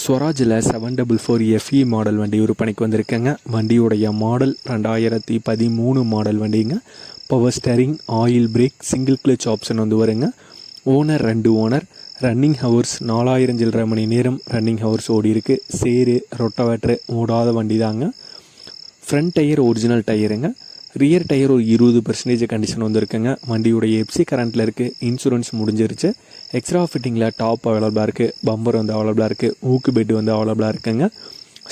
ஸ்வராஜில் seven double four FE model வண்டி விற்பனைக்கு வந்திருக்கேங்க. வண்டியுடைய மாடல் ரெண்டாயிரத்தி பதிமூணு மாடல் வண்டிங்க. Power steering oil brake single clutch option வந்து வருங்க. ஓனர் ரெண்டு ஓனர் ரன்னிங் ஹவர்ஸ் நாலாயிரம் சில்லரை மணி நேரம் ரன்னிங் ஹவர்ஸ் ஓடி இருக்கு. சேரு ரொட்டவேட்ரு ஓடாத வண்டி தாங்க ஃப்ரண்ட் டயர் ஒரிஜினல் டயருங்க ரியர் டயர் ஒரு இருபது பர்சன்டேஜ் கண்டிஷன் வந்திருக்குங்க. வண்டியுடைய எப்சி கரண்ட்டில் இருக்குது இன்சூரன்ஸ் முடிஞ்சிருச்சு. எக்ஸ்ட்ரா ஃபிட்டிங்கில் டாப் அவைலபிளாக இருக்குது பம்பர் வந்து அவைலபிளாக இருக்குது ஊக்கு பெட் வந்து அவைலபிளாக இருக்குங்க.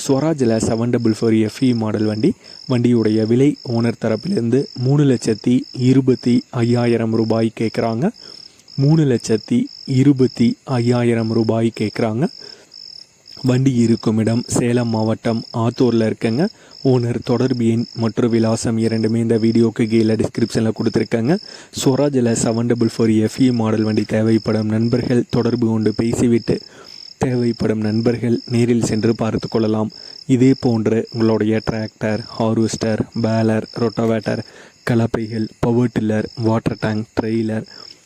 ஸ்வராஜில் seven double four FE model வண்டி. வண்டியுடைய விலை ஓனர் தரப்பிலிருந்து மூணு லட்சத்தி இருபத்தி ஐயாயிரம் ரூபாய் கேட்குறாங்க மூணு லட்சத்தி இருபத்தி ஐயாயிரம் ரூபாய் கேட்குறாங்க வண்டி இருக்கும் இடம் சேலம் மாவட்டம் ஆத்தூரில் இருக்கங்க. ஓனர் தொடர்பு எண் மற்றும் விலாசம் இரண்டுமே இந்த வீடியோக்கு கீழே டிஸ்கிரிப்ஷனில் கொடுத்துருக்காங்க. ஸ்வராஜில் seven double four FE model வண்டி தேவைப்படும் நண்பர்கள் தொடர்பு கொண்டு பேசிவிட்டு தேவைப்படும் நண்பர்கள் நேரில் சென்று பார்த்து கொள்ளலாம். இதே போன்று உங்களுடைய tractor harvester baler rotavator கலப்பைகள் power tiller water tank trailer